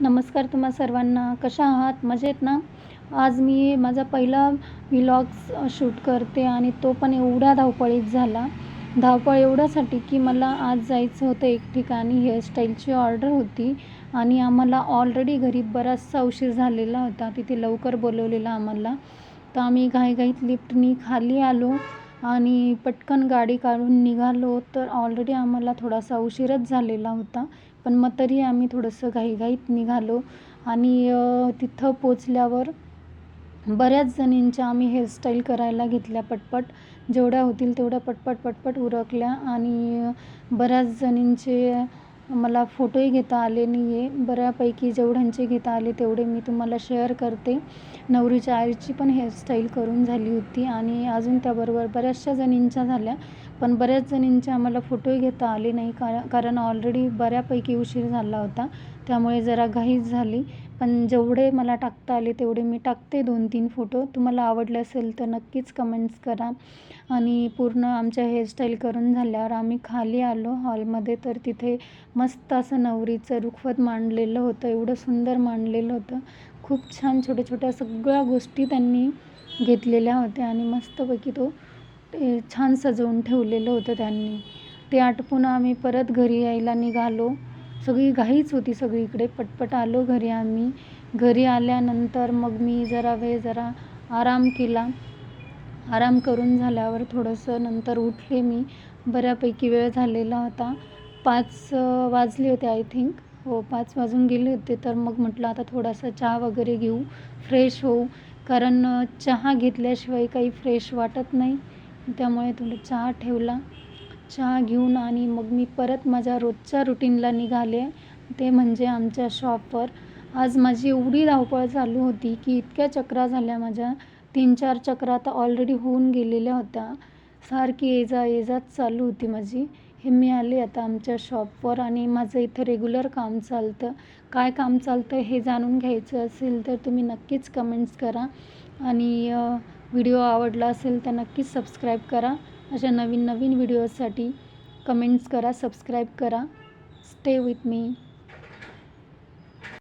नमस्कार तुम्हा सर्वांना. कशा आहात? मजेत ना? आज मी माझा पहिला व्लॉग्स शूट करते आणि तो पण एवढ्या धावपळीत झाला. धावपळ एवढ्यासाठी की मला आज जायचं होतं एक ठिकाणी. हेअरस्टाईलची ऑर्डर होती आणि आम्हाला ऑलरेडी घरी बराचसा उशीर झालेला होता. तिथे लवकर बोलवलेला आम्हाला. तर आम्ही घाईघाईत लिफ्टनी खाली आलो. आणि पटकन गाडी काढून निघालो तर ऑलरेडी आम्हाला थोडासा उशीरच झालेला होता. पण मग तरी आम्ही थोडंसं घाईघाईत निघालो आणि तिथं पोचल्यावर बऱ्याच जणींच्या आम्ही हेअरस्टाईल करायला घेतल्या पटपट. जेवढ्या होतील तेवढ्या पटपट पटपट उरकल्या आणि बऱ्याच जणींचे मला फोटोही घेता आले नाही आहे बऱ्यापैकी जेवढ्यांचे घेता आले तेवढे मी तुम्हाला शेअर करते. नवरीच्या आईची पण हेअरस्टाईल करून झाली होती आणि अजून त्याबरोबर बऱ्याचशा जणींच्या झाल्या. पण बऱ्याच जणींचे आम्हाला फोटोही घेता आले नाही. कारण कारण ऑलरेडी बऱ्यापैकी उशीर झाला होता. त्यामुळे जरा घाईच झाली. पण जेवढे मला टाकता आले तेवढे मी टाकते दोन तीन फोटो. तुम्हाला आवडले असेल तर नक्कीच कमेंट्स करा. आणि पूर्ण आमच्या हेअरस्टाईल करून झाल्यावर आम्ही खाली आलो हॉलमध्ये तर तिथे मस्त असं नवरीचं रुखवत मांडलेलं होतं. एवढं सुंदर मांडलेलं होतं. खूप छान छोट्या छोट्या सगळ्या गोष्टी त्यांनी घेतलेल्या होत्या आणि मस्तपैकी तो ते छान सजवून ठेवलेलं होतं त्यांनी. ते आटपून आम्ही परत घरी यायला निघालो. सगळी घाईच होती सगळीकडे. पटपट आलो घरी आम्ही. घरी आल्यानंतर मग मी जरा वेळ जरा आराम केला. आराम करून झाल्यावर थोडंसं नंतर उठले मी. बऱ्यापैकी वेळ झालेला होता. पाच वाजले होते आय थिंक हो पाच वाजून गेले होते. तर मग म्हटलं आता थोडासा चहा वगैरे घेऊ. फ्रेश होऊ. कारण चहा घेतल्याशिवाय काही फ्रेश वाटत नाही. त्यामुळे थोडं चहा ठेवला. चहा घेऊन आणि मग मी परत माझ्या रोजच्या रुटीनला निघाले. ते म्हणजे आमच्या शॉपवर आज माझी एवढी धावपळ चालू होती की इतक्या चक्रा झाल्या माझ्या. तीन चार चक्रा तर ऑलरेडी होऊन गेलेल्या होत्या. सारखी ये जा ये जाच चालू होती माझी. हे मी आले आता आमच्या शॉपवर आणि माझं इथं रेग्युलर काम चालतं. काय काम चालतं हे जाणून घ्यायचं असेल तर तुम्ही नक्कीच कमेंट्स करा. आणि व्हिडिओ आवडला असेल तर नक्कीच सबस्क्राईब करा. अशा नवीन नवीन व्हिडिओसाठी कमेंट्स करा सबस्क्राईब करा. Stay with me